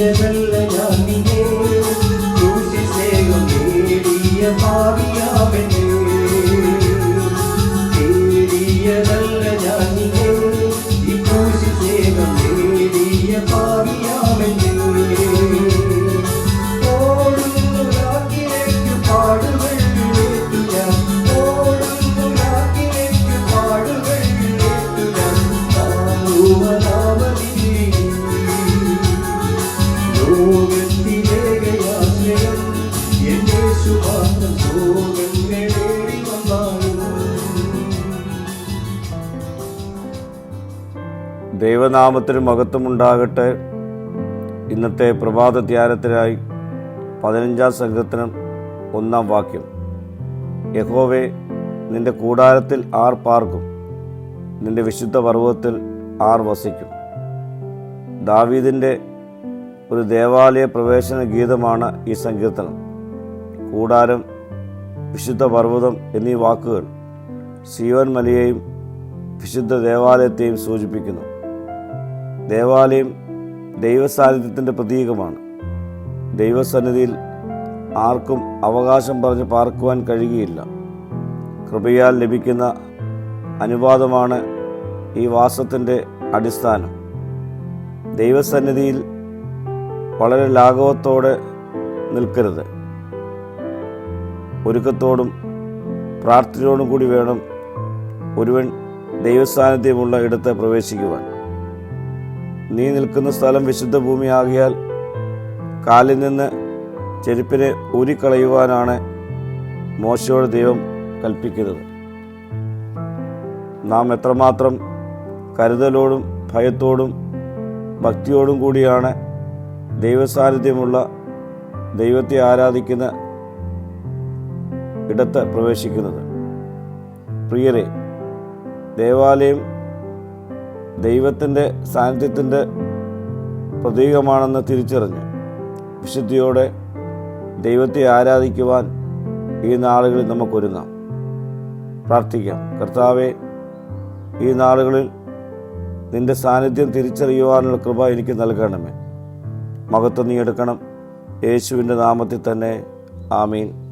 தூயதல்ல ஞானியே தூசி சேகம் நேடிய பாவியாவின் ദൈവനാമത്തിന് മഹത്വമുണ്ടാകട്ടെ ഇന്നത്തെ പ്രഭാത ധ്യാനത്തിനായി പതിനഞ്ചാം സംഘത്തിനും ഒന്നാം വാക്യം. യഹോവേ നിന്റെ കൂടാരത്തിൽ ആർ പാർക്കും നിന്റെ വിശുദ്ധ പർവതത്തിൽ ആർ വസിക്കും. ദാവീദിന്റെ ഒരു ദേവാലയ പ്രവേശന ഗീതമാണ് ഈ സങ്കീർത്തനം. കൂടാരം വിശുദ്ധ പർവതം എന്നീ വാക്കുകൾ സിയോൻ മലയെയും വിശുദ്ധ ദേവാലയത്തെയും സൂചിപ്പിക്കുന്നു. ദേവാലയം ദൈവസാന്നിധ്യത്തിന്റെ പ്രതീകമാണ്. ദൈവസന്നിധിയിൽ ആർക്കും അവകാശം പറഞ്ഞ് പാർക്കുവാൻ കഴിയുകയില്ല. കൃപയാൽ ലഭിക്കുന്ന അനുവാദമാണ് ഈ വാസത്തിന്റെ അടിസ്ഥാനം. ദൈവസന്നിധിയിൽ വളരെ ലാഘവത്തോടെ നിൽക്കരുത്. ഒരുക്കത്തോടും പ്രാർത്ഥനയോടും കൂടി വേണം ഒരുവൻ ദൈവസാന്നിധ്യമുള്ള ഇടത്ത് പ്രവേശിക്കുവാൻ. നീ നിൽക്കുന്ന സ്ഥലം വിശുദ്ധ ഭൂമിയാകിയാൽ കാലിൽ നിന്ന് ചെരുപ്പിനെ ഊരിക്കളയുവാനാണ് മോശയോട് ദൈവം കൽപ്പിക്കുന്നത്. നാം എത്രമാത്രം കരുതലോടും ഭയത്തോടും ഭക്തിയോടും കൂടിയാണ് ദൈവസാന്നിധ്യമുള്ള ദൈവത്തെ ആരാധിക്കുന്ന ഇടത്ത് പ്രവേശിക്കുന്നത്. പ്രിയരെ ദേവാലയം ദൈവത്തിന്റെ സാന്നിധ്യത്തിന്റെ പ്രതീകമാണെന്ന് തിരിച്ചറിഞ്ഞു വിശുദ്ധിയോടെ ദൈവത്തെ ആരാധിക്കുവാൻ ഈ നാളുകളിൽ നമുക്കൊരുങ്ങാം. പ്രാർത്ഥിക്കാം. കർത്താവെ ഈ നാളുകളിൽ നിന്റെ സാന്നിധ്യം തിരിച്ചറിയുവാനുള്ള കൃപ എനിക്ക് നൽകണമേ. മഹത്വം നീ എടുക്കണം. യേശുവിന്റെ നാമത്തിൽ തന്നെ. ആമീൻ.